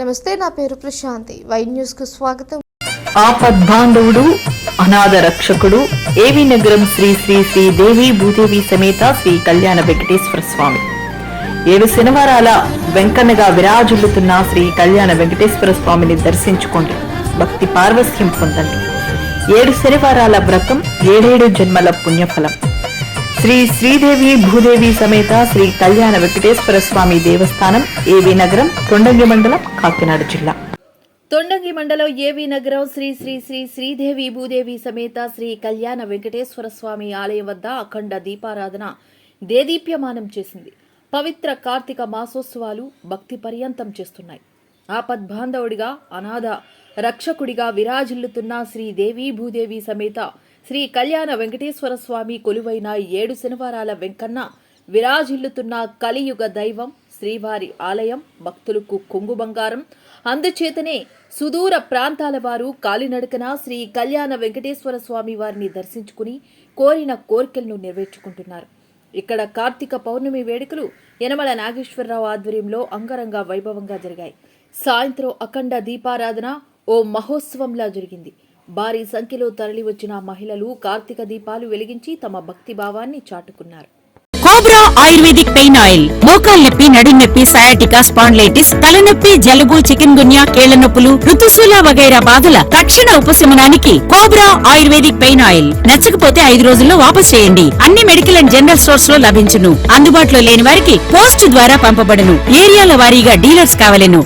నమస్తే నా పేరు ప్రశాంతి. వైట్ న్యూస్కు స్వాగతం. ఆపద్బాంధవుడు అనాథ రక్షకుడు ఏవి నగరం శ్రీ శ్రీ శ్రీ దేవి భూదేవి సమేత శ్రీ కళ్యాణ వెంకటేశ్వర స్వామి. ఏడు శనివారాల వెంకన్నగా విరాజిల్లుతున్న శ్రీ కళ్యాణ వెంకటేశ్వర స్వామిని దర్శించుకోండి. భక్తి పార్వస్యం పొందండి. ఏడు శనివారాల వ్రతం ఏడేడు జన్మల పుణ్యఫలం. శ్రీ శ్రీదేవి భూదేవి సమేత శ్రీ కళ్యాణ వెంకటేశ్వర స్వామి దేవస్థానం ఏవి నగరం తొండంగి మండలం కాకినాడ జిల్లా. తొండంగి మండలం ఏవి నగరం శ్రీ శ్రీ శ్రీ శ్రీదేవి భూదేవి సమేత శ్రీ కళ్యాణ వెంకటేశ్వర స్వామి ఆలయం వద్ద అఖండ దీపారాధన దేదీప్యమానం చేసింది. పవిత్ర కార్తీక మాసోత్సవాలు భక్తి పర్యంతం చేస్తున్నాయి. ఆపద్బాంధవుడిగా అనాథ రక్షకుడిగా విరాజిల్లుతున్న శ్రీదేవి భూదేవి సమేత శ్రీ కళ్యాణ వెంకటేశ్వర స్వామి కొలువైన ఏడు శనివారాల వెంకన్న విరాజిల్లుతున్న కలియుగ దైవం శ్రీవారి ఆలయం భక్తులకు కొంగు బంగారం. అందుచేతనే సుదూర ప్రాంతాల వారు కాలినడకన శ్రీ కళ్యాణ వెంకటేశ్వర స్వామి వారిని దర్శించుకుని కోరిన కోరికలను నెరవేర్చుకుంటున్నారు. ఇక్కడ కార్తీక పౌర్ణమి వేడుకలు యనమల నాగేశ్వరరావు ఆధ్వర్యంలో అంగరంగ వైభవంగా జరిగాయి. సాయంత్రం అఖండ దీపారాధన ఓ మహోత్సవంలా జరిగింది. భారీ సంఖ్యలో తరలివచ్చిన మహిళలు కార్తీక దీపాలు వెలిగించి తమ భక్తి భావాన్ని చాటుకున్నారు. కోబ్రా ఆయుర్వేదిక్ పెయిన్ ఆయిల్ మోకాల్ నొప్పి నడుం నొప్పి సయాటికా స్పాండ్లైటిస్ తలనొప్పి జలుబు చికెన్ గున్యా కీళ్ళ నొప్పులు ఋతుశూల వగైరా బాధల తక్షణ ఉపశమనానికి కోబ్రా ఆయుర్వేదిక్ పెయిన్ ఆయిల్. నచ్చకపోతే ఐదు రోజుల్లో వాపస్ చేయండి. అన్ని మెడికల్ అండ్ జనరల్ స్టోర్స్లో లభించును. అందుబాటులో లేని వారికి పోస్ట్ ద్వారా పంపబడును. ఏరియాల వారీగా డీలర్స్ కావలెను.